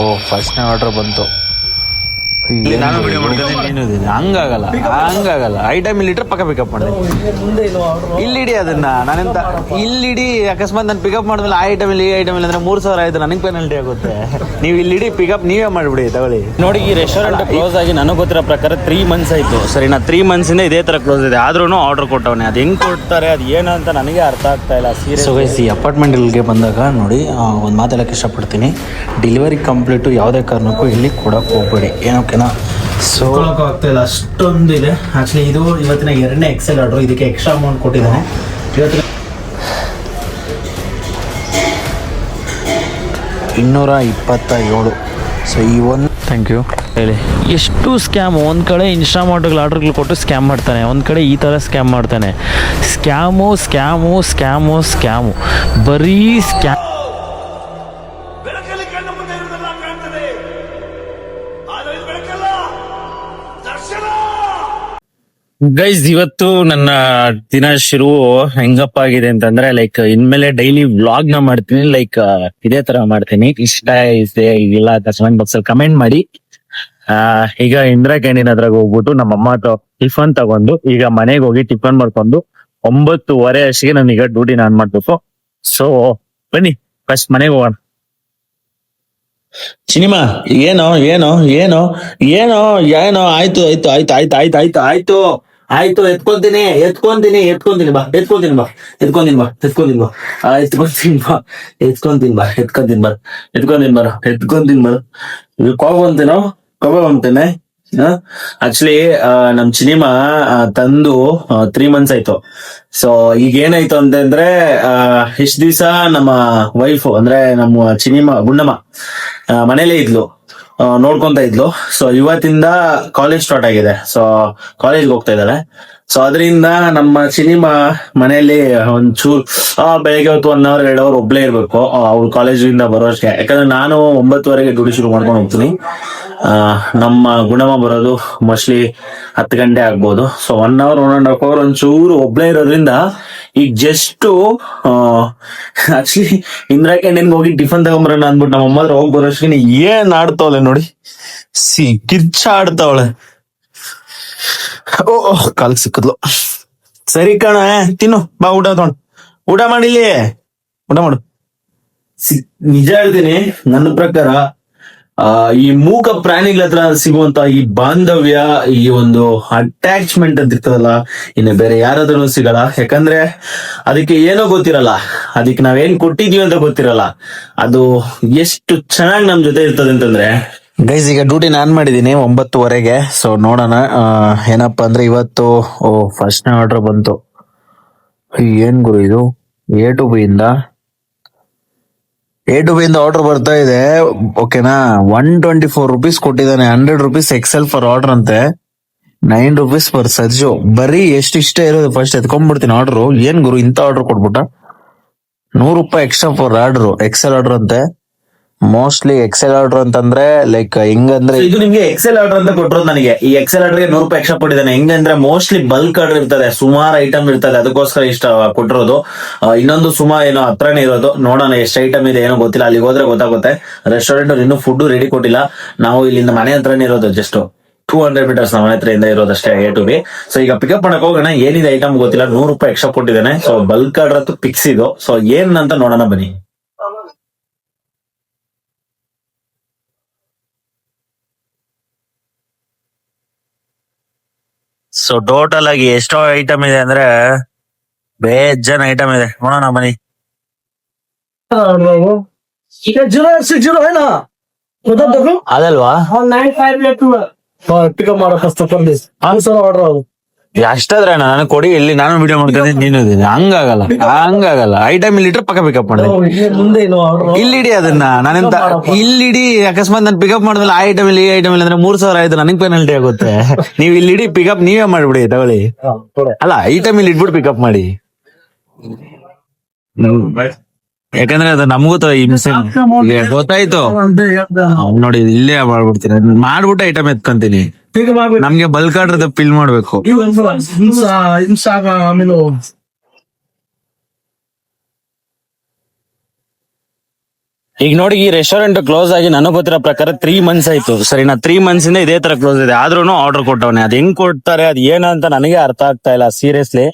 ಓ ಫಸ್ಟ್ನೇ ಆರ್ಡರ್ ಬಂತು ಇಲ್ಲಿ ನಾನು ವಿಡಿಯೋ ಮಾಡ್ತೀನಿ ನೀನು ಇದೀನಿ. ಹಂಗಾಗಲ್ಲ ಹಂಗಾಗಲ್ಲ. ಐಟಮ್ ಇಲ್ಲಿ ಇಟ್ರೆ ಪಕ್ಕ ಪಿಕಪ್ ಮಾಡಿದೆ ಇಲ್ಲಿ ಇಡಿ ಅದನ್ನ. ನಾನೆಂತ ಇಲ್ಲಿ ಇಡಿ ಅಕಸ್ಮಾತ್ ನಾನು ಪಿಕಪ್ ಮಾಡಿದ್ಮೇಲೆ ಆ ಐಟಮ್ ಇಲ್ಲಿ ಈ ಐಟಮ್ ಇಲ್ಲ ಅಂದ್ರೆ ಮೂರ್ ಸಾವಿರ ಆಯ್ತು ನನಗೆ ಪೆನಲ್ಟಿ ಆಗುತ್ತೆ. ನೀವು ಇಲ್ಲಿಡಿ ಪಿಕಪ್ ನೀವೇ ಮಾಡಿಬಿಡಿ ತಗೊಳ್ಳಿ. ನೋಡಿ ಈ ರೆಸ್ಟೋರೆಂಟ್ ಕ್ಲೋಸ್ ಆಗಿ ನನಗೆ ಗೊತ್ತಿರೋ ಪ್ರಕಾರ ತ್ರೀ ಮಂತ್ಸ್ ಆಯ್ತು. ಸರಿ ನಾ ತ್ರೀ ಮಂತ್ಸ್ ಇಂದ ಇದೇ ತರ ಕ್ಲೋಸ್ ಇದೆ. ಆದ್ರೂ ಆರ್ಡರ್ ಕೊಟ್ಟವನೆ. ಅದು ಹೆಂಗ್ ಕೊಡ್ತಾರೆ ಅದು ಏನು ಅಂತ ನನಗೆ ಅರ್ಥ ಆಗ್ತಾ ಇಲ್ಲ ಸೀರಿಯಸ್ ಈ ಅಪಾರ್ಟ್ಮೆಂಟ್ ಇಲ್ಲಿಗೆ ಬಂದಾಗ ನೋಡಿ ಒಂದು ಮಾತು ಹೇಳಕ್ಕೆ ಇಷ್ಟಪಡ್ತೀನಿ. ಡೆಲಿವರಿ ಕಂಪ್ಲೀಟು ಯಾವುದೇ ಕಾರಣಕ್ಕೂ ಇಲ್ಲಿ ಕೊಡಕ್ಕೆ ಹೋಗ್ಬೇಡಿ. ಏನೋಕೆನಾ ಸೊ ಆಗ್ತಾ ಇಲ್ಲ ಅಷ್ಟೊಂದು ಇದೆ ಆಕ್ಚುಲಿ ಇದು ಇವತ್ತಿನ ಎರಡನೇ ಎಕ್ಸೆಲ್ ಆರ್ಡರ್ ಇದಕ್ಕೆ ಎಕ್ಸ್ಟ್ರಾ ಅಮೌಂಟ್ ಕೊಟ್ಟಿದ್ದಾನೆ. ಇವತ್ತಿನ ಇನ್ನೂರ ಇಪ್ಪತ್ತ ಏಳು ಸೊ ಈ ಒಂದು ಥ್ಯಾಂಕ್ ಯು ಹೇಳಿ. ಎಷ್ಟು ಸ್ಕ್ಯಾಮ್ ಒಂದು ಕಡೆ ಇನ್ಸ್ಟಾಮಾರ್ಟ್ಗಳು ಆರ್ಡರ್ಗಳು ಕೊಟ್ಟು ಸ್ಕ್ಯಾಮ್ ಮಾಡ್ತಾನೆ. ಒಂದು ಕಡೆ ಈ ಥರ ಸ್ಕ್ಯಾಮ್ ಮಾಡ್ತಾನೆ. ಸ್ಕ್ಯಾಮು ಸ್ಕ್ಯಾಮು ಸ್ಕ್ಯಾಮು ಸ್ಕ್ಯಾಮು ಬರೀ ಸ್ಕ್ಯಾಮ್ ಗೈಸ್ ಇವತ್ತು ನನ್ನ ದಿನ ಶುರು ಹೆಂಗಪ್ಪ ಆಗಿದೆ ಅಂತಂದ್ರೆ ಲೈಕ್ ಇನ್ಮೇಲೆ ಡೈಲಿ ವ್ಲಾಗ್ನ ಮಾಡ್ತೀನಿ. ಲೈಕ್ ಇದೇ ತರ ಮಾಡ್ತೀನಿ. ಇಷ್ಟ ಇದೆ, ಇಲ್ಲ ಕಮೆಂಟ್ ಬಾಕ್ಸ್ ಅಲ್ಲಿ ಕಮೆಂಟ್ ಮಾಡಿ. ಈಗ ಇಂದಿರಾ ಕ್ಯಾಂಟೀನ್ ಹತ್ರ ಹೋಗ್ಬಿಟ್ಟು ನಮ್ಮ ಅಮ್ಮ ಟಿಫನ್ ತಗೊಂಡು, ಈಗ ಮನೆಗೆ ಹೋಗಿ ಟಿಫನ್ ಮಾಡ್ಕೊಂಡು ಒಂಬತ್ತುವರೆ ಅಷ್ಟಿಗೆ ಈಗ ಡ್ಯೂಟಿ ಆನ್ ಮಾಡ್ಬೇಕು. ಸೊ ಬನ್ನಿ ಫಸ್ಟ್ ಮನೆಗೆ ಹೋಗೋಣ. ಸಿನಿಮಾ ಏನೋ ಏನೋ ಏನೋ ಏನೋ ಏನೋ ಆಯ್ತು ಆಯ್ತು ಆಯ್ತು ಆಯ್ತು ಆಯ್ತು ಆಯ್ತು ಆಯ್ತು. ಆಯ್ತು ಎತ್ಕೊಂತೀನಿ ಎತ್ಕೊಂತೀನಿ ಎತ್ಕೊಂತೀನಿ ಬಾ ಎತ್ಕೊಂತೀನಿ ಬಾ ಎತ್ಕೊಂತೀನಿ ಬಾ ಎತ್ಕೊಂತೀನಿ ಬಾ. ಆ, ಎತ್ಕೊಂತೀನಿ ಬಾ ಎತ್ಕೊಂತೀನಿ ಬಾ ಎತ್ಕೊಂತೀನಿ ಬಾ ಎತ್ಕೊಂತೀನಿ ಬಾ ಎತ್ಕೊಂತೀನಿ ಬರ ಇದು ಕೋಪ ಅಂತೇನೋ ಕೋಪ ಅಂತೇನೆ ಆಕ್ಚುಲಿ ನಮ್ ಸಿನಿಮಾ ತಂದು ತ್ರೀ ಮಂತ್ಸ್ ಆಯ್ತು. ಸೊ ಈಗ ಏನಾಯ್ತು ಅಂತಂದ್ರೆ ಇಷ್ಟ ದಿವಸ ನಮ್ಮ ವೈಫ್ ಅಂದ್ರೆ ನಮ್ಮ ಸಿನಿಮಾ ಗುಂಡಮ್ಮ ಮನೇಲೇ ಇದ್ಲು. ನೋಡ್ಕೊಂತ ಇದ್ಲು. ಸೊ ಇವತ್ತಿಂದ ಕಾಲೇಜ್ ಸ್ಟಾರ್ಟ್ ಆಗಿದೆ. ಸೊ ಕಾಲೇಜ್ಗೆ ಹೋಗ್ತಾ ಇದ್ದಾಳೆ. ಸೊ ಅದರಿಂದ ನಮ್ಮ ಸಿನಿಮಾ ಮನೆಯಲ್ಲಿ ಒಂಚೂರು ಬೆಳಗ್ಗೆ ಹೊತ್ತು ಒನ್ ಅವರ್ ಎರಡು ಅವರ್ ಒಬ್ಳೇ ಇರ್ಬೇಕು. ಅವ್ರ ಕಾಲೇಜಿಂದ ಬರೋಷ್ಟೇ ಯಾಕಂದ್ರೆ ನಾನು ಒಂಬತ್ತುವರೆಗೆ ಡ್ಯೂಟಿ ಶುರು ಮಾಡ್ಕೊಂಡು ಹೋಗ್ತೀನಿ. ನಮ್ಮ ಗುಣಮ ಬರೋದು ಮೋಸ್ಟ್ಲಿ ಹತ್ತು ಗಂಟೆ ಆಗ್ಬೋದು. So one hour one and half hour ಒಂಚೂರು ಒಬ್ಳೇ ಇರೋದ್ರಿಂದ ಈಗ ಜಸ್ಟ್ ಆಕ್ಚುಲಿ ಇಂದಿರಾ ಕ್ಯಾಂಟೀನ್ ಹೋಗಿ ಟಿಫನ್ ತಗೊಂಬರೋಣ ಅಂದ್ಬಿಟ್ಟು ನಮ್ಮ ಅಮ್ಮ ಹೋಗಿ ಬರೋಷ್ಟಿಗೆ ಏನ್ ಆಡ್ತಾವಳೆ ನೋಡಿ? ಸಿ, ಕಿರ್ಚ ಆಡ್ತಾವಳೆ. ಓ ಕಾಲ್ ಸಿಕ್ಕದ್ಲು. ಸರಿ ಕಣ, ತಿನ್ನು, ಬಾ ಊಟ ತಗೊಂಡ್. ಊಟ ಮಾಡಿಲಿ ಊಟ ಮಾಡು. ನಿಜ ಹೇಳ್ತೀನಿ, ನನ್ನ ಪ್ರಕಾರ ಈ ಮೂಕ ಪ್ರಾಣಿಗಳ ಹತ್ರ ಸಿಗುವಂತ ಈ ಬಾಂಧವ್ಯ, ಈ ಒಂದು ಅಟ್ಯಾಚ್ಮೆಂಟ್ ಅಂತ ಇರ್ತದಲ್ಲ, ಇನ್ನು ಬೇರೆ ಯಾರಾದ್ರೂ ಸಿಗಲ್ಲ. ಯಾಕಂದ್ರೆ ಅದಕ್ಕೆ ಏನೋ ಗೊತ್ತಿರಲ್ಲ. ಅದಕ್ಕೆ ನಾವೇನ್ ಕೊಟ್ಟಿದೀವಿ ಅಂತ ಗೊತ್ತಿರಲ್ಲ. ಅದು ಎಷ್ಟು ಚೆನ್ನಾಗಿ ನಮ್ ಜೊತೆ ಇರ್ತದೆ ಅಂತಂದ್ರೆ. ಗೈಸ್ ಈಗ ಡ್ಯೂಟಿ ನಾನ್ ಮಾಡಿದೀನಿ ಒಂಬತ್ತುವರೆಗೆ. ಸೊ ನೋಡೋಣ ಏನಪ್ಪಾ ಅಂದ್ರೆ ಇವತ್ತು ಫಸ್ಟ್ ಆರ್ಡರ್ ಬಂತು. ಏನ್ ಗುರು ಇದು? ಎ ಟು ಬಿ ಇಂದ ಎ ಟು ಬಿ ಇಂದ ಆರ್ಡರ್ ಬರ್ತಾ ಇದೆ. ಓಕೆನಾ ಒನ್ ಟ್ವೆಂಟಿ ಫೋರ್ ರುಪೀಸ್ ಕೊಟ್ಟಿದ್ದಾನೆ. Hundred rupees excel for order ಅಂತೆ. ನೈನ್ ರುಪೀಸ್ ಪರ್ ಸಜ್ಜು ಬರೀ ಎಷ್ಟು ಇಷ್ಟ ಇರೋದು ಫಸ್ಟ್ ಎತ್ಕೊಂಡ್ಬಿಡ್ತೀನಿ ಆರ್ಡರ್ ಏನ್ ಗುರು ಇಂತ ಆರ್ಡರ್ ಕೊಟ್ಬಿಟ್ಟ? ನೂರು ರೂಪಾಯಿ extra for order excel order ಅಂತೆ. ಮೋಸ್ಟ್ಲಿ ಎಕ್ಸೆಲ್ ಆರ್ಡರ್ ಅಂತಂದ್ರೆ ಲೈಕ್ ಹೆಂಗಂದ್ರೆ ಇದು ನಿಮ್ಗೆ ಎಕ್ಸೆಲ್ ಆರ್ಡರ್ ಅಂತ ಕೊಟ್ಟರು ನನಗೆ. ಈ ಎಕ್ಸೆಲ್ ಆರ್ಡರ್ಗೆ ನೂರು ರೂಪಾಯಿ ಎಕ್ಸ್ಟ್ರಾ ಕೊಟ್ಟಿದ್ದಾನೆ. ಹೆಂಗಂದ್ರೆ ಮೋಸ್ಟ್ಲಿ ಬಲ್ಕ್ ಆರ್ಡರ್ ಇರ್ತದೆ. ಸುಮಾರು ಐಟಮ್ ಇರ್ತದೆ. ಅದಕ್ಕೋಸ್ಕರ ಇಷ್ಟ ಕೊಟ್ಟಿರೋದು. ಇನ್ನೊಂದು ಸುಮಾರು ಏನೋ ಹತ್ರನೇ ಇರೋದು. ನೋಡೋಣ ಎಷ್ಟು ಐಟಮ್ ಇದೆ, ಏನೋ ಗೊತ್ತಿಲ್ಲ. ಅಲ್ಲಿಗೆ ಹೋದ್ರೆ ಗೊತ್ತಾಗುತ್ತೆ. ರೆಸ್ಟೋರೆಂಟ್ ಇನ್ನೂ ಫುಡ್ ರೆಡಿ ಕೊಟ್ಟಿಲ್ಲ. ನಾವು ಇಲ್ಲಿಂದ ಮನೆ ಹತ್ರನೇ ಇರೋದು ಜಸ್ಟ್ ಟೂ ಹಂಡ್ರೆಡ್ ಮೀಟರ್ಸ್ ನಮ್ಮ ಹತ್ರದಿಂದ ಇರೋದಷ್ಟೇ ಎ ಟು ಬಿ ಸೊ ಈಗ ಪಿಕಪ್ ಮಾಡಕ್ ಹೋಗೋಣ. ಏನಿದೆ ಐಟಮ್ ಗೊತ್ತಿಲ್ಲ. ನೂರು ರೂಪಾಯಿ ಎಕ್ಸ್ಟ್ರಾ ಕೊಟ್ಟಿದ್ದಾನೆ. ಸೊ ಬಲ್ಕ್ ಆರ್ಡರ್ ಅಂತೂ ಪಿಕ್ಸ್ ಇದು. ಸೊ ಏನ್ ಅಂತ ನೋಡೋಣ ಬನ್ನಿ. ಸೊ ಟೋಟಲ್ ಆಗಿ ಎಷ್ಟೋ ಐಟಮ್ ಇದೆ ಅಂದ್ರೆ ಬೇಜನ್ ಐಟಮ್ ಇದೆ. ನೋಡೋಣ ಬನ್ನಿ. ಅದಲ್ವಾ? ಪಿಕಪ್ ಮಾಡೋ ಕಷ್ಟ ಆನ್ಸರ್ ಆರ್ಡರ್ ಅಷ್ಟಾದ್ರೆ ನಾನು ಕೊಡಿ ಇಲ್ಲಿ ನಾನು ವಿಡಿಯೋ ಮಾಡ್ತೇನೆ ನೀನು ಹಂಗಾಗಲ್ಲ ಹಂಗಾಗಲ್ಲ ಹಂಗಾಗಲ್ಲ. ಐಟಮ್ ಇಲ್ಲಿ ಇಟ್ರೆ ಪಕ್ಕ ಪಿಕಪ್ ಮಾಡಿ ಇಲ್ಲಿಡಿ ಅದನ್ನ. ನಾನೆಂತ ಇಲ್ಲಿಡಿ ಅಕಸ್ಮಾತ್ ನಾನು ಪಿಕಪ್ ಮಾಡಿದ್ರೆ ಆ ಐಟಮ್ ಇಲ್ಲಿ ಈ ಐಟಮ್ ಇಲ್ಲ ಅಂದ್ರೆ ಮೂರ್ ಸಾವಿರ ಆಯ್ತು ನನಗೆ ಪೆನಲ್ಟಿ ಆಗುತ್ತೆ. ನೀವು ಇಲ್ಲಿಡಿ ಪಿಕಪ್ ನೀವೇ ಮಾಡ್ಬಿಡಿ ತಗೊಳ್ಳಿ. ಅಲ್ಲ ಐಟಮ್ ಇಲ್ಲಿ ಇಟ್ಬಿಟ್ಟು ಪಿಕಪ್ ಮಾಡಿ. ಯಾಕಂದ್ರೆ ಅದು ನಮಗೂ ಹಿಂಸೆ ಗೊತ್ತಾಯ್ತು. ನೋಡಿ ಇಲ್ಲೇ ಮಾಡ್ಬಿಡ್ತೀನಿ. ಮಾಡ್ಬಿಟ್ಟು ಐಟಮ್ ಎತ್ಕೊಂತೀನಿ. ನಮ್ಗೆ ಬಲ್ಕ್ ಆರ್ಡರ್ ಫಿಲ್ ಮಾಡ್ಬೇಕು. ಈಗ ನೋಡಿ ಈ ರೆಸ್ಟೋರೆಂಟ್ ಕ್ಲೋಸ್ ಆಗಿ ನನ್ನ ಗೊತ್ತಿರೋ ಪ್ರಕಾರ ತ್ರೀ ಮಂತ್ಸ್ ಆಯ್ತು. ಸರಿನಾ? ತ್ರೀ ಮಂತ್ಸ್ ಇಂದ ಇದೇ ತರ ಕ್ಲೋಸ್ ಇದೆ. ಆದ್ರೂ ಆರ್ಡರ್ ಕೊಟ್ಟವನೆ. ಅದ್ ಹೆಂಗ್ ಕೊಡ್ತಾರೆ ಅದ್ ಏನಂತ ನನಗೆ ಅರ್ಥ ಆಗ್ತಾ ಇಲ್ಲ ಸೀರಿಯಸ್ಲಿ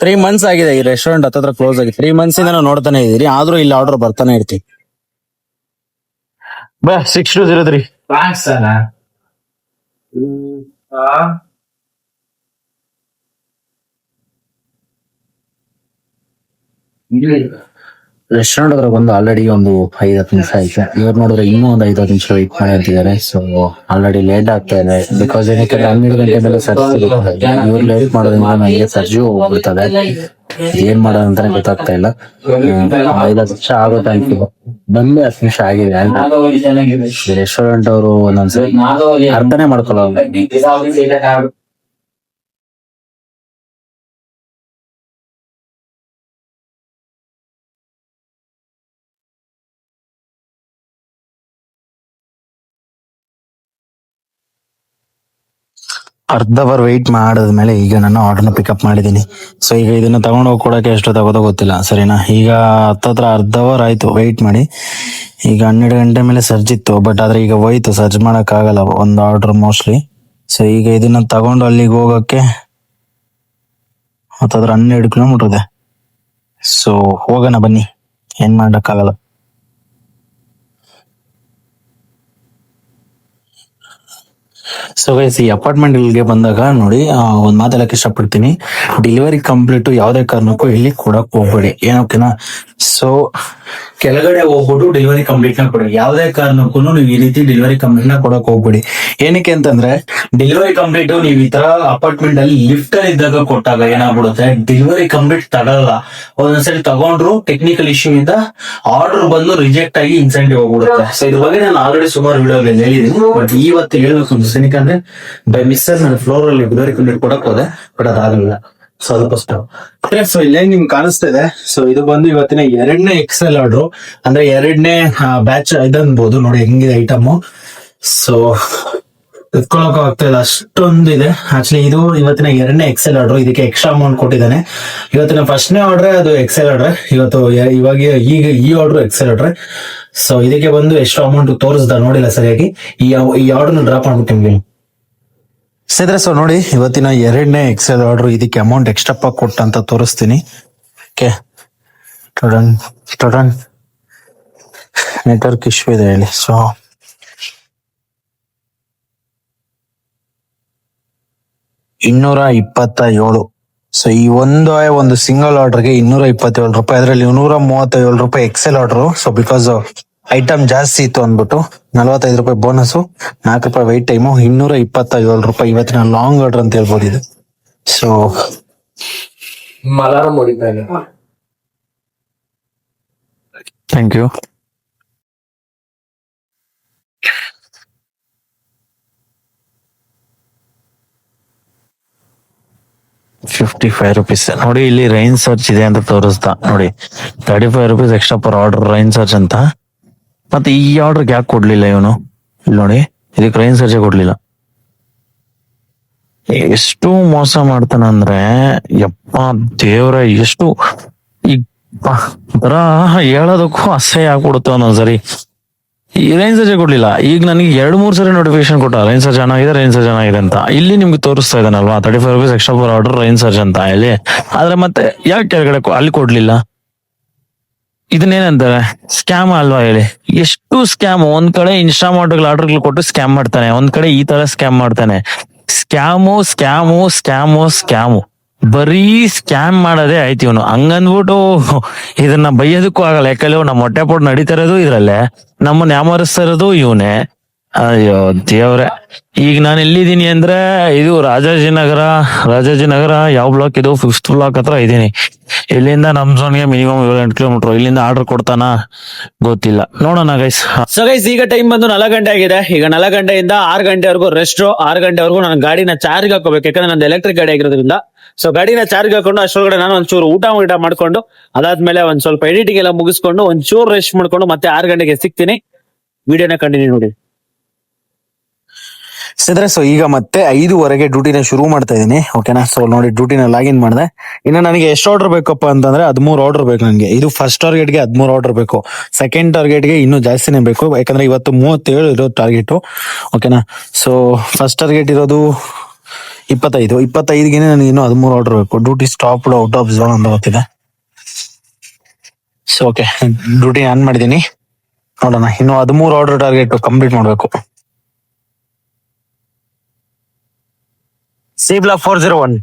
ತ್ರೀ ಮಂತ್ಸ್ ಆಗಿದೆ ಈ ರೆಸ್ಟೋರೆಂಟ್ ಹತ್ತತ್ರ ಕ್ಲೋಸ್ ಆಗಿದೆ. ತ್ರೀ ಮಂತ್ಸ್ ಇಂದ ನೋಡ್ತಾನೆ ಇದೀರಿ ಆದ್ರೂ ಇಲ್ಲಿ ಆರ್ಡರ್ ಬರ್ತಾನೆ ಇರ್ತೀವಿ ಬಾ six two zero three restaurant ಹತ್ರ ಬಂದು ಆಲ್ರೆಡಿ ಒಂದು ಐದು ಹತ್ತು ನಿಮಿಷ ಆಯ್ತು. ಇವ್ರು ನೋಡಿದ್ರೆ ಇನ್ನೂ ಒಂದು ಐದು ಹತ್ತು ನಿಮಿಷ ವೆಯ್ಟ್ ಮಾಡಿ ಅಂತಿದ್ದಾರೆ. ಸೊ ಆಲ್ರೆಡಿ ಲೇಟ್ ಆಗ್ತಾ ಇದೆ. ಬಿಕಾಸ್ ಏನಕ್ಕೆ ಹನ್ನೆರಡು ಗಂಟೆ ಮೇಲೆ ಸರ್ಜ್ ಇವ್ರು ಲೇಟ್ ಮಾಡೋದ್ರಿಂದ ನನಗೆ ಸರ್ಜಿ ಹೋಗ್ಬಿಡ್ತದೆ. ಏನ್ ಮಾಡೋದು ಅಂತಾನೆ ಗೊತ್ತಾಗ್ತಾ ಇಲ್ಲ. ಐದು ಐದ್ ಹತ್ತು ನಿಮಿಷ ಆಗೋ ಟೈಮ್ ಬಂದು ಹತ್ತು ನಿಮಿಷ ಆಗಿದೆ ರೆಸ್ಟೋರೆಂಟ್ ಅವರು ಒಂದೊಂದ್ಸರಿ ಅರ್ಥನೇ ಮಾಡ್ಕೊಳ್ಳೋದು ಅರ್ಧ ಅವರ್ ವೆಯ್ಟ್ ಮಾಡಿದ್ಮೇಲೆ ಈಗ ನಾನು ಆರ್ಡರ್ನ ಪಿಕಪ್ ಮಾಡಿದ್ದೀನಿ. ಸೊ ಈಗ ಇದನ್ನ ತಗೊಂಡು ಹೋಗಿ ಕೊಡಕ್ಕೆ ಎಷ್ಟು ತಗೋದೋ ಗೊತ್ತಿಲ್ಲ, ಸರಿನಾ? ಈಗ ಹತ್ತತ್ರ ಅರ್ಧ ಅವರ್ ಆಯ್ತು ವೆಯ್ಟ್ ಮಾಡಿ. ಈಗ ಹನ್ನೆರಡು ಗಂಟೆ ಮೇಲೆ ಸರ್ಜ್ ಇತ್ತು ಬಟ್ ಆದ್ರೆ ಈಗ ಹೋಯ್ತು ಸರ್ಜ್ ಮಾಡೋಕ್ಕಾಗಲ್ಲ, ಒಂದು ಆರ್ಡರ್ ಮೋಸ್ಟ್ಲಿ ಸೊ ಈಗ ಇದನ್ನ ತಗೊಂಡು ಅಲ್ಲಿಗೆ ಹೋಗಕ್ಕೆ ಹತ್ತತ್ರ ಹನ್ನೆರಡು ಕಿಲೋಮೀಟರ್ ಇದೆ. ಸೊ ಹೋಗೋಣ ಬನ್ನಿ, ಏನು ಮಾಡಕ್ಕಾಗಲ್ಲ ಸೊ ಗೈಸ್ ಈ ಅಪಾರ್ಟ್ಮೆಂಟ್ಗೆ ಬಂದಾಗ ನೋಡಿ ಒಂದ್ ಮಾತಾಡಕ್ಕೆ ಇಷ್ಟಪಡ್ತೀನಿ. ಡೆಲಿವರಿ ಕಂಪ್ಲೀಟ್ ಯಾವ್ದೇ ಕಾರಣಕ್ಕೂ ಇಲ್ಲಿ ಕೊಡಕ್ ಹೋಗ್ಬೇಡಿ. ಏನೋಕೆನಾ? ಸೊ ಕೆಳಗಡೆ ಹೋಗ್ಬಿಟ್ಟು ಡೆಲಿವರಿ ಕಂಪ್ಲೀಟ್ನ ಕೊಡಿ ಯಾವ್ದೇ ಕಾರಣಕ್ಕೂ ನೀವು ಈ ರೀತಿ ಡೆಲಿವರಿ ಕಂಪ್ಲೀಟ್ನ ಕೊಡಕ್ ಹೋಗ್ಬಿಡಿ. ಏನಕ್ಕೆ ಅಂತಂದ್ರೆ ಡೆಲಿವರಿ ಕಂಪ್ಲೀಟ್ ನೀವು ಈ ತರ ಅಪಾರ್ಟ್ಮೆಂಟ್ ಅಲ್ಲಿ ಲಿಫ್ಟ್ ಅಲ್ಲಿ ಇದ್ದಾಗ ಕೊಟ್ಟಾಗ ಏನಾಗ್ಬಿಡುತ್ತೆ? ಡೆಲಿವರಿ ಕಂಪ್ಲೀಟ್ ತಡಲ್ಲ ಒಂದೊಂದ್ಸರಿ ತಗೊಂಡ್ರು ಟೆಕ್ನಿಕಲ್ ಇಶ್ಯೂ ಇಂದ ಆರ್ಡರ್ ಬಂದು ರಿಜೆಕ್ಟ್ ಆಗಿ ಇನ್ಸೆಂಟಿವ್ ಹೋಗ್ಬಿಡುತ್ತೆ. ಸೊ ಇದ್ರ ಬಗ್ಗೆ ನಾನು ಆಲ್ರೆಡಿ ಸುಮಾರು ವಿಡಿಯೋ ಹೇಳಿದೀನಿ ಬಟ್ ಇವತ್ತು ಹೇಳ್ಬೇಕು ಅಂದ್ರೆ ಬೈ ಮಿಸ್ಸರ್ ನಾನು ಫ್ಲೋರ್ ಅಲ್ಲಿ ಡೆಲಿವರಿ ಕಂಪ್ಲೀಟ್ ಕೊಡಕ್ ಹೋದೆ ಬಟ್ ಅದಾಗಲಿಲ್ಲ. ಸೊ ಅದಕ್ಕೋಸ್ಕರ ಸೊ ಇಲ್ಲೇ ನಿಮ್ಗೆ ಕಾಣಿಸ್ತಾ ಇದೆ ಸೊ ಇದು ಬಂದು ಇವತ್ತಿನ ಎರಡನೇ ಎಕ್ಸೆಲ್ ಆರ್ಡ್ರು ಅಂದ್ರೆ ಎರಡನೇ ಬ್ಯಾಚ್ ಇದನ್ಬೋದು ನೋಡಿ ಹೆಂಗಿದೆ ಐಟಮ್ ಸೊ ಎತ್ಕೊಳಕ್ ಆಗ್ತಾ ಇಲ್ಲ. ಅಷ್ಟೊಂದು ಇದೆ ಆಕ್ಚುಲಿ ಇದು ಇವತ್ತಿನ ಎರಡನೇ ಎಕ್ಸೆಲ್ ಆರ್ಡರ್ ಇದಕ್ಕೆ ಎಕ್ಸ್ಟ್ರಾ ಅಮೌಂಟ್ ಕೊಟ್ಟಿದ್ದಾನೆ. ಇವತ್ತಿನ ಫಸ್ಟ್ನೇ ಆರ್ಡ್ರೆ ಅದು ಎಕ್ಸೆಲ್ ಆರ್ಡ್ರೆ ಇವತ್ತು ಇವಾಗ ಈಗ ಈ ಆರ್ಡರ್ ಎಕ್ಸೆಲ್ ಆರ್ಡ್ರೆ ಸೊ ಇದಕ್ಕೆ ಬಂದು ಎಷ್ಟು ಅಮೌಂಟ್ ತೋರಿಸ್ದ, ನೋಡಿಲ್ಲ ಸರಿಯಾಗಿ. ಈ ಈ ಆರ್ಡರ್ ಡ್ರಾಪ್ ಮಾಡ್ಬಿಟ್ಟು ಸಿದ್ರೆ ಸೊ ನೋಡಿ, ಇವತ್ತಿನ ಎರಡನೇ ಎಕ್ಸೆಲ್ ಆರ್ಡರ್ ಇದಕ್ಕೆ ಅಮೌಂಟ್ ಎಕ್ಸ್ಟ್ರಾ ಕೊಟ್ಟ ಅಂತ ತೋರಿಸ್ತೀನಿ. ಓಕೆ ಟೊಡನ್ ಟೊಡನ್ ನೆಟ್ವರ್ಕ್ ಇಶ್ಯೂ ಇದೆ ಹೇಳಿ ಸೊ ಇನ್ನೂರ ಇಪ್ಪತ್ತ ಏಳು ಸೊ ಈ ಒಂದು ಒಂದು ಸಿಂಗಲ್ ಆರ್ಡರ್ಗೆ ಇನ್ನೂರ ಇಪ್ಪತ್ತೇಳು ರೂಪಾಯಿ. ಅದರಲ್ಲಿ ನೂರ ಮೂವತ್ತೇಳು ರೂಪಾಯಿ excel order so because item ಜಾಸ್ತಿ ಇತ್ತು ಅಂದ್ಬಿಟ್ಟು ನಲವತ್ತೈದು ರೂಪಾಯಿ ಬೋನಸ್ ನಾಲ್ಕು ರೂಪಾಯಿ ವೈಟ್ ಟೈಮು ಇನ್ನೂರ ಇಪ್ಪತ್ತೈದು ರೂಪಾಯಿ ಇವತ್ತಿನ ಲಾಂಗ್ ಆರ್ಡರ್ ಅಂತ ಹೇಳ್ಬೋದು ಇದು. So ಮಲಾರ thank you fifty five rupees ನೋಡಿ ಇಲ್ಲಿ ರೈನ್ ಸರ್ಚ್ ಇದೆ ಅಂತ ತೋರಿಸ್ತಾ. ನೋಡಿ thirty five rupees extra per order rain surge ಅಂತ. ಮತ್ತೆ ಈ ಆರ್ಡರ್ ಯಾಕೆ ಕೊಡ್ಲಿಲ್ಲ ಇವನು? ಇಲ್ಲಿ ನೋಡಿ, ಇದಕ್ಕೆ ರೈನ್ ಸರ್ಜೆ ಕೊಡ್ಲಿಲ್ಲ. ಎಷ್ಟು ಮೋಸ ಮಾಡ್ತಾನ ಅಂದ್ರೆ, ಯಪ್ಪ ದೇವ್ರ, ಎಷ್ಟು ಈ ಹೇಳೋದಕ್ಕೂ ಅಸಹ್ಯ ಆಗ್ಬಿಡುತ್ತೆ ಒಂದೊಂದ್ಸರಿ ಈ ರೈನ್ ಸರ್ಜೆ ಕೊಡ್ಲಿಲ್ಲ. ಈಗ ನನಗೆ ಎರಡು ಮೂರು ಸರಿ ನೋಟಿಫಿಕೇಶನ್ ಕೊಟ್ಟ ರೈನ್ ಸರ್ಜ್ ಚೆನ್ನಾಗಿದೆ ರೈನ್ ಸರ್ಜ್ ಚೆನ್ನಾಗಿದೆ ಅಂತ. ಇಲ್ಲಿ ನಿಮ್ಗೆ ತೋರಿಸ್ತಾ ಇದ್ದಾನಲ್ವಾ? Thirty five rupees extra for order rain surge ಅಂತ, ಇಲ್ಲಿ. ಆದ್ರೆ ಮತ್ತೆ ಯಾಕೆ ಕೆಳಗಡೆ ಅಲ್ಲಿ ಕೊಡ್ಲಿಲ್ಲ? ಇದನ್ನೇನಂತಾರೆ ಸ್ಕ್ಯಾಮ್ ಅಲ್ವಾ ಹೇಳಿ? ಎಷ್ಟು ಸ್ಕ್ಯಾಮ್ ಒಂದ್ ಕಡೆ ಇನ್ಸ್ಟಾಮಾರ್ಟ್ಗಳು ಆರ್ಡರ್ಗಳು ಕೊಟ್ಟು ಸ್ಕ್ಯಾಮ್ ಮಾಡ್ತಾನೆ. ಒಂದ್ ಕಡೆ ಈ ತರ ಸ್ಕ್ಯಾಮ್ ಮಾಡ್ತಾನೆ. ಸ್ಕ್ಯಾಮು ಸ್ಕ್ಯಾಮು ಸ್ಕ್ಯಾಮು ಸ್ಕ್ಯಾಮು ಬರೀ ಸ್ಕ್ಯಾಮ್ ಮಾಡೋದೇ ಆಯ್ತು ಇವನು. ಹಂಗಂದ್ಬಿಟ್ಟು ಇದನ್ನ ಬೈಯೋದಕ್ಕೂ ಆಗಲ್ಲ. ಯಾಕಂದ್ರೆ ನಮ್ಮ ಹೊಟ್ಟೆ ಪೋಟ್ ನಡೀತಾ ಇರೋದು ಇದ್ರಲ್ಲೇ. ನಮ್ಮನ್ನ ಯಾಮರಿಸ್ತಾ ಇರೋದು ಇವನೇ. ಅಯ್ಯೋ ದೇವ್ರೆ. ಈಗ ನಾನು ಎಲ್ಲಿದ್ದೀನಿ ಅಂದ್ರೆ ಇದು ರಾಜಾಜಿನಗರ ರಾಜಾಜಿನಗರ ಯಾವ ಬ್ಲಾಕ್ ಇದು? ಫಿಫ್ತ್ ಬ್ಲಾಕ್ ಹತ್ರ ಇದ್ದೀನಿ. ಇಲ್ಲಿಂದ ನಮ್ ಝೋನ್ಗೆ ಮಿನಿಮಮ್ ಏಳು ಎಂಟು ಕಿಲೋಮೀಟರ್ ಇಲ್ಲಿಂದ ಆರ್ಡರ್ ಕೊಡ್ತಾನ? ಗೊತ್ತಿಲ್ಲ. ನೋಡೋಣ ಗೈಸ್ ಸೊ ಗೈಸ್ ಈಗ ಟೈಮ್ ಬಂದು ನಾಲ್ಕು ಗಂಟೆ ಆಗಿದೆ. ಈಗ ನಾಲ್ಕು ಗಂಟೆಯಿಂದ ಆರು ಗಂಟೆವರೆಗೂ ರೆಸ್ಟ್ ಆರು ಗಂಟೆವರೆಗೂ ನಾನು ಗಾಡಿನ ಚಾರ್ಜ್ ಹಾಕೋಬೇಕು ಯಾಕಂದ್ರೆ ನಂದು ಎಲೆಕ್ಟ್ರಿಕ್ ಗಾಡಿ ಆಗಿರೋದ್ರಿಂದ. ಸೊ ಗಾಡಿನ ಚಾರ್ಜ್ ಹಾಕೊಂಡು ಅಷ್ಟೊಳಗಡೆ ನಾನು ಒಂಚೂರು ಊಟ ಊಟ ಮಾಡ್ಕೊಂಡು, ಅದಾದ್ಮೇಲೆ ಒಂದ್ ಸ್ವಲ್ಪ ಎಡಿಟಿಂಗ್ ಎಲ್ಲ ಮುಗಿಸ್ಕೊಂಡು ಒಂಚೂರು ರೆಸ್ಟ್ ಮಾಡ್ಕೊಂಡು ಮತ್ತೆ ಆರು ಗಂಟೆಗೆ ಸಿಗ್ತೀನಿ. ವಿಡಿಯೋನ ಕಂಟಿನ್ಯೂ ನೋಡಿ. ಸಿದ್ರೆ ಸೊ ಈಗ ಮತ್ತೆ ಐದುವರೆಗೆ ಡ್ಯೂಟಿನ ಶುರು ಮಾಡ್ತಾ ಇದೀನಿ ಓಕೆನಾ ಸೊ ನೋಡಿ, ಡ್ಯೂಟಿನ ಲಾಗಿನ್ ಮಾಡಿದೆ. ಇನ್ನು ನನಗೆ ಎಷ್ಟು ಆರ್ಡರ್ ಬೇಕಪ್ಪ ಅಂತಂದ್ರೆ, ಹದಿಮೂರು ಆರ್ಡರ್ ಬೇಕು ನನಗೆ ಇದು ಫಸ್ಟ್ ಟಾರ್ಗೆಟ್ಗೆ ಹದಿಮೂರು ಆರ್ಡರ್ ಬೇಕು. ಸೆಕೆಂಡ್ ಟಾರ್ಗೆಟ್ಗೆ ಇನ್ನೂ ಜಾಸ್ತಿನೇ ಬೇಕು. ಯಾಕಂದ್ರೆ ಇವತ್ತು ಮೂವತ್ತೇಳು ಇರೋದು ಟಾರ್ಗೆಟು ಓಕೆನಾ ಸೊ ಫಸ್ಟ್ ಟಾರ್ಗೆಟ್ ಇರೋದು ಇಪ್ಪತ್ತೈದು. ಇಪ್ಪತ್ತೈದಿಗೆ ನನಗೆ ಇನ್ನೂ ಹದಿಮೂರು ಆರ್ಡರ್ ಬೇಕು. Duty stop out of zone ಅಂತ ಗೊತ್ತಿದೆ. ಸೊ ಓಕೆ ಡ್ಯೂಟಿ ಆನ್ ಮಾಡಿದ್ದೀನಿ. ನೋಡೋಣ. ಇನ್ನು ಹದಿಮೂರು ಆರ್ಡರ್ ಟಾರ್ಗೆಟ್ ಕಂಪ್ಲೀಟ್ ಮಾಡಬೇಕು. C block four zero one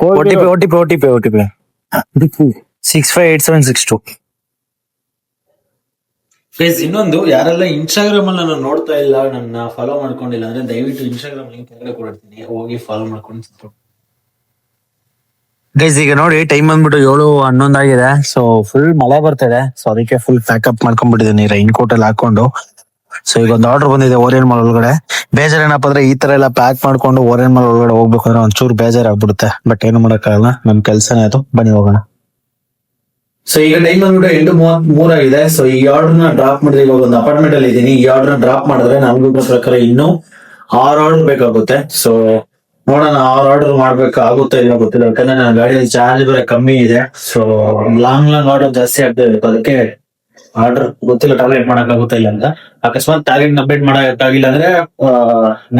OTP OTP OTP T P O T P O T P six five eight seven six two face ಇನ್ನೊಂದು ಯಾರೆಲ್ಲ Instagram ಅಲ್ಲಿ ನಾನು ನೋಡ್ತಾ ಇಲ್ಲ ನನ್ನ ಫಾಲೋ ಮಾಡ್ಕೊಂಡಿಲ್ಲ ಅಂದ್ರೆ ದಯವಿಟ್ಟು ಇನ್ಸ್ಟಾಗ್ರಾಮ್ ಲಿಂಕ್ ಕೆಳಗಡೆ ಕೊಡ್ತೀನಿ. ಹೋಗಿ ಫಾಲೋ ಮಾಡ್ಕೊಂಡು ಸಪೋರ್ಟ್ ಗೈಸ್ ಈಗ ನೋಡಿ ಟೈಮ್ ಬಂದ್ಬಿಟ್ಟು ಏಳು ಹನ್ನೊಂದಾಗಿದೆ ಸೊ ಫುಲ್ ಮಳೆ ಬರ್ತಿದೆ. ಸೊ ಅದಕ್ಕೆ ಫುಲ್ ಪ್ಯಾಕಪ್ ಮಾಡ್ಕೊಂಡ್ಬಿಟ್ಟಿದ್ದೀನಿ ರೈನ್ ಕೋಟ್ ಅಲ್ಲಿ ಹಾಕೊಂಡು. ಸೊ ಈಗ ಒಂದು ಆರ್ಡರ್ ಬಂದಿದೆ ಓರಿಯನ್ ಮಾಲ್ ಒಳಗಡೆ. ಬೇಜಾರ್ ಏನಪ್ಪ ಅಂದ್ರೆ ಈ ತರ ಎಲ್ಲ ಪ್ಯಾಕ್ ಮಾಡ್ಕೊಂಡು ಓರಿಯನ್ ಮಾಲ್ ಒಳಗಡೆ ಹೋಗ್ಬೇಕು ಅಂದ್ರೆ ಒಂಚೂರು ಬೇಜಾರಾಗ್ಬಿಡುತ್ತೆ. ಬಟ್ ಏನು ಮಾಡೋಕ್ಕಾಗಲ್ಲ, ನಮ್ ಕೆಲ್ಸನೇ ಅದು. ಬನ್ನಿ ಹೋಗೋಣ. ಸೊ ಈಗ ಟೈಮ್ ಬಂದ್ಬಿಟ್ಟು ಎಂಟು ಮೂರ ಮೂರಾಗಿದೆ ಸೊ ಈ ಆರ್ಡರ್ನ ಡ್ರಾಪ್ ಮಾಡಿದ್ರೆ ಇವಾಗ ಒಂದು ಅಪಾರ್ಟ್ಮೆಂಟ್ ಅಲ್ಲಿ ಇದ್ದೀನಿ. ಈ ಆರ್ಡರ್ ಡ್ರಾಪ್ ಮಾಡಿದ್ರೆ ನನ್ಗೂ ಪ್ರಕಾರ ಇನ್ನೂ ಆರ್ ಆರ್ಡರ್ ಬೇಕಾಗುತ್ತೆ. ಸೊ ನೋಡೋಣ, ಆರ್ ಆರ್ಡರ್ ಮಾಡ್ಬೇಕಾಗುತ್ತೆ ಇಲ್ಲ ಗೊತ್ತಿಲ್ಲ. ಯಾಕಂದ್ರೆ ನನ್ನ ಗಾಡಿಯಲ್ಲಿ ಚಾರ್ಜ್ ಬೇರೆ ಕಮ್ಮಿ ಇದೆ. ಸೊ ಲಾಂಗ್ ಲಾಂಗ್ ಆರ್ಡರ್ ಜಾಸ್ತಿ ಆಗ್ತಾ ಇರುತ್ತೆ ಅದಕ್ಕೆ ಆರ್ಡರ್ ಗೊತ್ತಿಲ್ಲ ಟಾರ್ಗೆಟ್ ಮಾಡಕ್ಕಾಗುತ್ತಾ ಇಲ್ಲ ಅಂತ. ಅಕಸ್ಮಾತ್ ಟಾರ್ಗೆಟ್ ಅಪ್ಡೇಟ್ ಮಾಡಕ್ಕಾಗಿಲ್ಲ ಅಂದ್ರೆ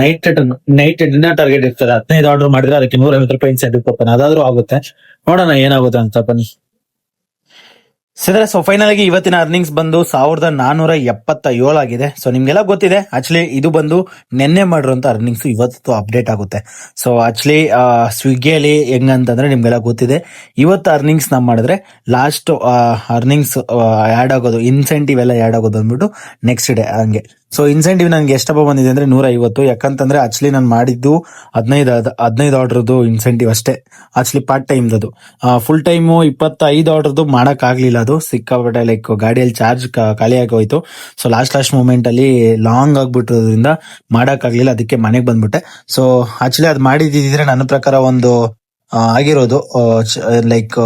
ನೈಟ್ ನೈಟ್ ಡಿನ್ನರ್ ಟಾರ್ಗೆಟ್ ಇರ್ತದೆ. ಹದಿನೈದು ಆರ್ಡರ್ ಮಾಡಿದ್ರೆ ಅದಕ್ಕೆ ನೂರ ಐವತ್ತು ರೂಪಾಯಿ ಇನ್ಸೆಂಟಿವ್ ಕೂಪನ್ ಅದಾದ್ರೂ ಆಗುತ್ತೆ. ನೋಡೋಣ ಏನಾಗುತ್ತೆ ಅಂತ ಬನ್ನಿ. ಸಿದ್ರೆ ಸೊ ಫೈನಲ್ ಆಗಿ ಇವತ್ತಿನ ಅರ್ನಿಂಗ್ಸ್ ಬಂದು ಸಾವಿರದ ನಾನೂರ ಎಪ್ಪತ್ತ ಏಳು ಆಗಿದೆ. ಸೊ ನಿಮ್ಗೆಲ್ಲ ಗೊತ್ತಿದೆ ಆಕ್ಚುಲಿ ಇದು ಬಂದು ನಿನ್ನೆ ಮಾಡಿರುವಂತ ಅರ್ನಿಂಗ್ಸ್ ಇವತ್ತು ಅಪ್ಡೇಟ್ ಆಗುತ್ತೆ. ಸೊ ಆಕ್ಚುಲಿ ಸ್ವಿಗ್ಗಿಯಲ್ಲಿ ಹೆಂಗಂತಂದ್ರೆ ನಿಮ್ಗೆಲ್ಲ ಗೊತ್ತಿದೆ, ಇವತ್ತು ಅರ್ನಿಂಗ್ಸ್ ನಾವು ಮಾಡಿದ್ರೆ ಲಾಸ್ಟ್ ಅರ್ನಿಂಗ್ಸ್ ಆಡ್ ಆಗೋದು ಇನ್ಸೆಂಟಿವ್ ಎಲ್ಲ ಆಡ್ ಆಗೋದು ಅಂದ್ಬಿಟ್ಟು ನೆಕ್ಸ್ಟ್ ಡೇ ಹಂಗೆ. ಸೊ ಇನ್ಸೆಂಟಿವ್ ನನಗೆ ಎಷ್ಟಪ್ಪ ಬಂದಿದೆ ಅಂದ್ರೆ ನೂರ ಐವತ್ತು ಯಾಕಂತಂದ್ರೆ ಆಕ್ಚುಲಿ ನಾನು ಮಾಡಿದ್ದು ಹದಿನೈದು ಹದಿನೈದು ಆರ್ಡರ್ದು ಇನ್ಸೆಂಟಿವ್ ಅಷ್ಟೇ. ಆಕ್ಚುಲಿ ಪಾರ್ಟ್ ಟೈಮ್ ಅದು ಫುಲ್ ಟೈಮು ಇಪ್ಪತ್ತೈದು ಆರ್ಡರ್ದು ಮಾಡಕ್ ಆಗ್ಲಿಲ್ಲ ಅದು. ಸಿಕ್ಕಾಪಟ್ಟೆ ಲೈಕ್ ಗಾಡಿಯಲ್ಲಿ ಚಾರ್ಜ್ ಖಾಲಿ ಆಗಿ ಹೋಯ್ತು. ಸೊ ಲಾಸ್ಟ್ ಲಾಸ್ಟ್ ಮೂಮೆಂಟ್ ಅಲ್ಲಿ ಲಾಂಗ್ ಆಗಿಬಿಟ್ಟಿರೋದ್ರಿಂದ ಮಾಡಕ್ ಆಗ್ಲಿಲ್ಲ ಅದಕ್ಕೆ ಮನೆಗೆ ಬಂದ್ಬಿಟ್ಟೆ. ಸೊ ಆಕ್ಚುಲಿ ಅದು ಮಾಡಿದಿದ್ರೆ ನನ್ನ ಪ್ರಕಾರ ಒಂದು ಆಗಿರೋದು ಲೈಕ್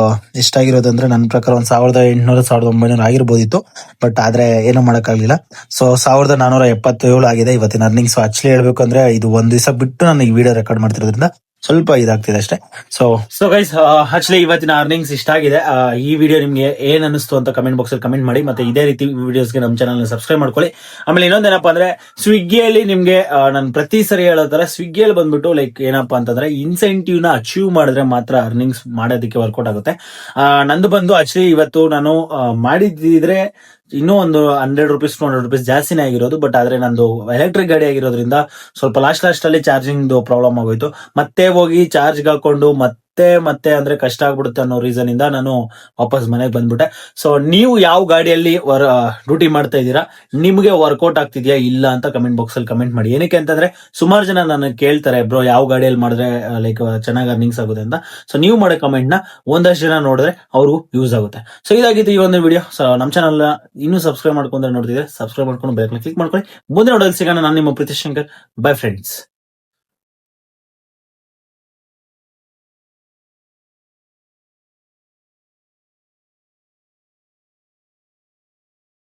ಎಷ್ಟಾಗಿರೋದು ಅಂದ್ರೆ ನನ್ನ ಪ್ರಕಾರ ಒಂದು ಸಾವಿರದ ಎಂಟುನೂರ, ಸಾವಿರದ ಒಂಬೈನೂರ ಆಗಿರ್ಬೋದಿತ್ತು. ಬಟ್ ಆದ್ರೆ ಏನೂ ಮಾಡೋಕ್ಕಾಗಲಿಲ್ಲ. ಸೊ ಸಾವಿರದ ನಾನೂರ ಎಪ್ಪತ್ತೇಳು ಆಗಿದೆ ಇವತ್ತಿನ ಅರ್ನಿಂಗ್ ಸೊ ಆಕ್ಚುಲಿ ಹೇಳ್ಬೇಕು ಅಂದ್ರೆ ಇದು ಒಂದು ದಿವಸ ಬಿಟ್ಟು ನಾನು ಈ ವಿಡಿಯೋ ರೆಕಾರ್ಡ್ ಮಾಡ್ತಿರೋದ್ರಿಂದ ಸ್ವಲ್ಪ ಇದಾಗ್ತಿದೆ ಅಷ್ಟೇ. ಸೊ ಸೊ ಗೈಸ್ ಆಕ್ಚುಲಿ ಇವತ್ತಿನ ಅರ್ನಿಂಗ್ಸ್ ಇಷ್ಟ ಆಗಿದೆ. ಈ ವಿಡಿಯೋ ನಿಮ್ಗೆ ಏನ್ ಅನಿಸ್ತು ಅಂತ ಕಮೆಂಟ್ ಬಾಕ್ಸ್ ಅಲ್ಲಿ ಕಮೆಂಟ್ ಮಾಡಿ, ಮತ್ತೆ ಇದೇ ರೀತಿ ವಿಡಿಯೋಸ್ಗೆ ನಮ್ಮ ಚಾನಲ್ ಸಬ್ಸ್ಕ್ರೈಬ್ ಮಾಡ್ಕೊಳ್ಳಿ. ಆಮೇಲೆ ಇನ್ನೊಂದೇನಪ್ಪ ಅಂದ್ರೆ ಸ್ವಿಗ್ಗಿಯಲ್ಲಿ ನಿಮ್ಗೆ ನಾನು ಪ್ರತಿ ಸರಿ ಹೇಳೋ ತರ ಸ್ವಿಗ್ಗಿಯಲ್ಲಿ ಬಂದ್ಬಿಟ್ಟು ಲೈಕ್ ಏನಪ್ಪಾ ಅಂತಂದ್ರೆ ಇನ್ಸೆಂಟಿವ್ನ ಅಚೀವ್ ಮಾಡಿದ್ರೆ ಮಾತ್ರ ಅರ್ನಿಂಗ್ಸ್ ಮಾಡೋದಕ್ಕೆ ವರ್ಕೌಟ್ ಆಗುತ್ತೆ. ನಂದು ಬಂದು ಆಕ್ಚುಲಿ ಇವತ್ತು ನಾನು ಮಾಡಿದ್ರೆ ಇನ್ನೂ ಒಂದು hundred rupees two hundred rupees ಜಾಸ್ತಿನೇ ಆಗಿರೋದು ಬಟ್ ಆದ್ರೆ ನಂದು ಎಲೆಕ್ಟ್ರಿಕ್ ಗಾಡಿ ಆಗಿರೋದ್ರಿಂದ ಸ್ವಲ್ಪ ಲಾಸ್ಟ್ ಲಾಸ್ಟ್ ಅಲ್ಲಿ ಚಾರ್ಜಿಂಗ್ ಪ್ರಾಬ್ಲಮ್ ಆಗೋಯ್ತು. ಮತ್ತೆ ಹೋಗಿ ಚಾರ್ಜ್ ಹಾಕೊಂಡು ಮತ್ತೆ ಮತ್ತೆ ಮತ್ತೆ ಅಂದ್ರೆ ಕಷ್ಟ ಆಗ್ಬಿಡುತ್ತೆ ಅನ್ನೋ ರೀಸನ್ ಇಂದ ನಾನು ವಾಪಸ್ ಮನೆಗೆ ಬಂದ್ಬಿಟ್ಟೆ. ಸೊ ನೀವು ಯಾವ ಗಾಡಿಯಲ್ಲಿ ಡ್ಯೂಟಿ ಮಾಡ್ತಾ ಇದ್ದೀರಾ? ನಿಮ್ಗೆ ವರ್ಕೌಟ್ ಆಗ್ತಿದ್ಯಾ ಇಲ್ಲ ಅಂತ ಕಮೆಂಟ್ ಬಾಕ್ಸ್ ಅಲ್ಲಿ ಕಮೆಂಟ್ ಮಾಡಿ. ಏನಕ್ಕೆ ಅಂತಂದ್ರೆ ಸುಮಾರು ಜನ ನನಗೆ ಕೇಳ್ತಾರೆ, ಬ್ರೋ, ಯಾವ ಗಾಡಿಯಲ್ಲಿ ಮಾಡಿದ್ರೆ ಲೈಕ್ ಚೆನ್ನಾಗಿ ಅರ್ನಿಂಗ್ಸ್ ಆಗುತ್ತೆ ಅಂತ. ಸೊ ನೀವು ಮಾಡೋ ಕಮೆಂಟ್ನ ಒಂದಷ್ಟು ಜನ ನೋಡಿದ್ರೆ ಅವ್ರಿಗೂ ಯೂಸ್ ಆಗುತ್ತೆ. ಸೊ ಇದಾಗಿತ್ತು ಈ ಒಂದು ವಿಡಿಯೋ ಸೊ ನಮ್ಮ ಚಾನಲ್ ಇನ್ನೂ ಸಬ್ಸ್ಕ್ರೈಬ್ ಮಾಡ್ಕೊಂಡ್ರೆ ನೋಡ್ತಿದ್ರೆ ಸಬ್ಸ್ಕ್ರೈಬ್ ಮಾಡ್ಕೊಂಡು ಬೇರೆ ಕ್ಲಿಕ್ ಮಾಡ್ಕೊಳ್ಳಿ. ಮುಂದೆ ನೋಡೋದು ಸಿಗೋಣ. ನಾನು ನಿಮ್ಮ ಪ್ರೀತಿ ಶಂಕರ್. By friends